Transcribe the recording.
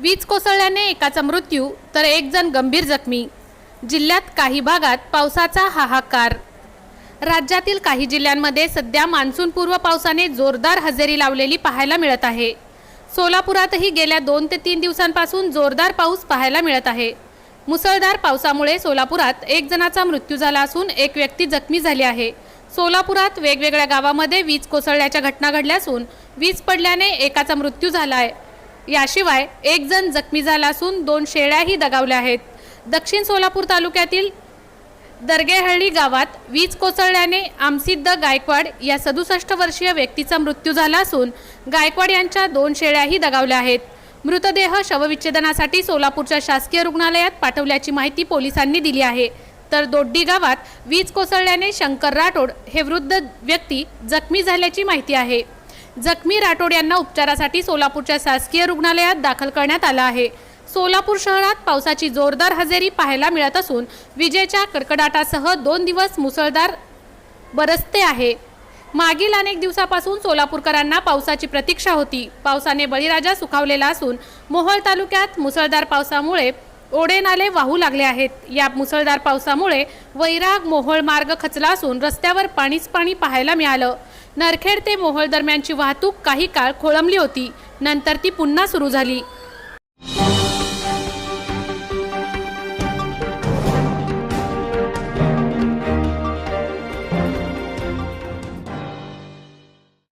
वीज कोसळल्याने एकाचा मृत्यू तर एक जण गंभीर जखमी. जिल्ह्यात काही भागात पावसाचा हाहाकार. राज्यातील काही जिल्ह्यांमध्ये सध्या मान्सूनपूर्व पावसाने जोरदार हजेरी लावलेली पाहायला मिळत आहे. सोलापुरातही गेल्या दोन ते तीन दिवसांपासून जोरदार पाऊस पाहायला मिळत आहे. मुसळधार पावसामुळे सोलापुरात एक जणाचा मृत्यू झाला असून एक व्यक्ती जखमी झाली आहे. सोलापुरात वेगवेगळ्या गावामध्ये वीज कोसळल्याच्या घटना घडल्या असून वीज पडल्याने एकाचा मृत्यू झाला आहे याशिवाय एक जण जखमी झाला असून दोन शेळ्याही दगावल्या आहेत. दक्षिण सोलापूर तालुक्यातील दर्गेहळ्ळी गावात वीज कोसळल्याने आमसिद्ध गायकवाड या सदुसष्ट वर्षीय व्यक्तीचा मृत्यू झाला असून गायकवाड यांच्या दोन शेळ्याही दगावल्या आहेत. मृतदेह शवविच्छेदनासाठी सोलापूरच्या शासकीय रुग्णालयात पाठवल्याची माहिती पोलिसांनी दिली आहे. तर दोड्डी गावात वीज कोसळल्याने शंकर राठोड हे वृद्ध व्यक्ती जखमी झाल्याची माहिती आहे. जखमी राठोड यांना उपचारासाठी सोलापूरच्या शासकीय रुग्णालयात दाखल करण्यात आलं आहे. सोलापूर शहरात पावसाची जोरदार हजेरी पाहायला मिळत असून विजेच्या कडकडाटासह दोन दिवस मुसळधार बरसते आहे. मागील अनेक दिवसापासून सोलापूरकरांना पावसाची प्रतीक्षा होती. पावसाने बळीराजा सुखावलेला असून मोहोळ तालुक्यात मुसळधार पावसामुळे ओढे नाले वाहू लागले आहेत. या मुसळधार पावसामुळे वैराग मोहोळ मार्ग खचला असून रस्त्यावर पाणीच पाणी पाहायला मिळालं. नरखेड ते मोहोळ दरम्यानची वाहतूक काही काळ खोळंबली होती. नंतर ती पुन्हा सुरू झाली.